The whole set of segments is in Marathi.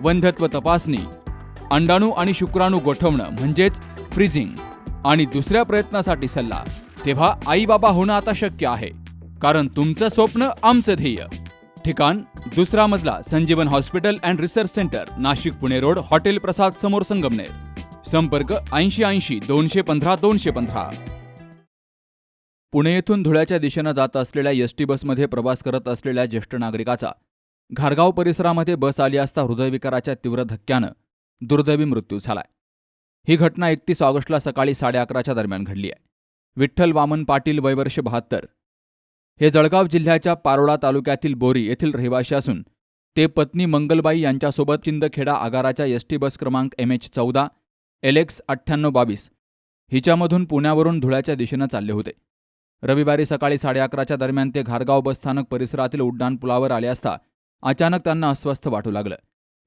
वंध्यत्व तपासणी अंडाणू आणि शुक्राणू गोठवणं म्हणजेच फ्रीजिंग आणि दुसऱ्या प्रयत्नासाठी सल्ला तेव्हा आई बाबा होणं आता शक्य आहे कारण तुमचं स्वप्न आमचं ध्येय. ठिकाण दुसरा मजला Sanjivan hospital and research centre Nashik Pune road hotel Prasad समोर संगमनेर. संपर्क ऐंशी ऐंशी दोनशे पंधरा दोनशे पंधरा. पुणे येथून धुळ्याच्या दिशेनं जात असलेल्या एस टी बसमध्ये प्रवास करत असलेल्या ज्येष्ठ नागरिकाचा घारगाव परिसरामध्ये बस आली असता हृदयविकाराच्या तीव्र धक्क्यानं दुर्दैवी मृत्यू झालाय. ही घटना एकतीस ऑगस्टला सकाळी साडे अकराच्या दरम्यान घडली आहे. विठ्ठल वामन पाटील वयवर्ष बहात्तर. हे जळगाव जिल्ह्याच्या पारोळा तालुक्यातील बोरी येथील रहिवाशी असून ते पत्नी मंगलबाई यांच्यासोबत चिंदखेडा आगाराच्या एस टी बस क्रमांक एम एच चौदा एल एक्स अठ्ठ्याण्णव बावीस हिच्यामधून पुण्यावरून धुळ्याच्या दिशेनं चालले होते. रविवारी सकाळी साडे अकराच्या दरम्यान ते घारगाव बसस्थानक परिसरातील उड्डाणपुलावर आले असता अचानक त्यांना अस्वस्थ वाटू लागलं.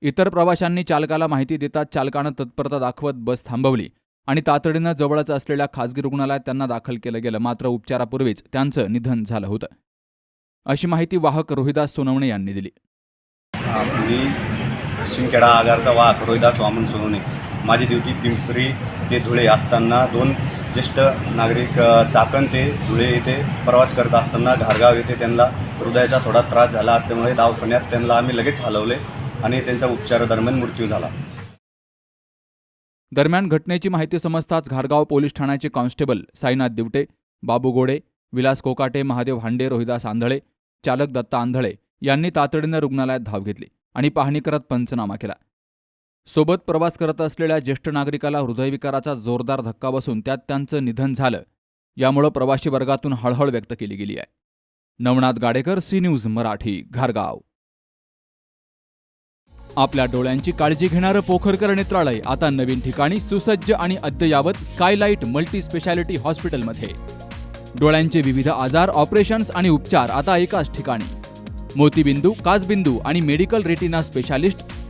इतर प्रवाशांनी चालकाला माहिती देताच चालकानं तत्परता दाखवत बस थांबवली आणि तातडीनं जवळच असलेल्या खासगी रुग्णालयात त्यांना दाखल केलं गेलं. मात्र उपचारापूर्वीच त्यांचं निधन झालं होतं. अशी माहिती वाहक रोहिदास सोनवणे यांनी दिली. हा, मी शिंदखेडा आगारचा वाहक रोहिदास वामन सोनवणे. माझी ड्युटी पिंपरी ते धुळे असताना दोन ज्येष्ठ नागरिक चाकण ते धुळे येथे प्रवास करत असताना घारगाव येथे त्यांना हृदयाचा थोडा त्रास झाला असल्यामुळे दवाखान्यात त्यांना आम्ही लगेच हलवले आणि त्यांच्या उपचारादरम्यान मृत्यू झाला. दरम्यान घटनेची माहिती समजताच घारगाव पोलीस ठाण्याचे कॉन्स्टेबल साईनाथ दिवटे बाबू गोडे विलास कोकाटे महादेव हांडे रोहिदास आंधळे चालक दत्ता आंधळे यांनी तातडीनं रुग्णालयात धाव घेतली आणि पाहणी करत पंचनामा केला. सोबत प्रवास करत असलेल्या ज्येष्ठ नागरिकाला हृदयविकाराचा जोरदार धक्का बसून त्यात त्यांचं निधन झालं. यामुळं प्रवासी वर्गातून हळहळ व्यक्त केली गेली आहे. नवनाथ गाडेकर सी न्यूज मराठी घारगाव. आपल्या डोळ्यांची काळजी घेणारं पोखरकर नेत्रालय आता नवीन ठिकाणी सुसज्ज आणि अद्ययावत स्कायलाइट मल्टी स्पेशालिटी हॉस्पिटलमध्ये. डोळ्यांचे विविध आजार ऑपरेशन्स आणि उपचार आता एकाच ठिकाणी. मोतीबिंदू काचबिंदू आणि medical retina specialist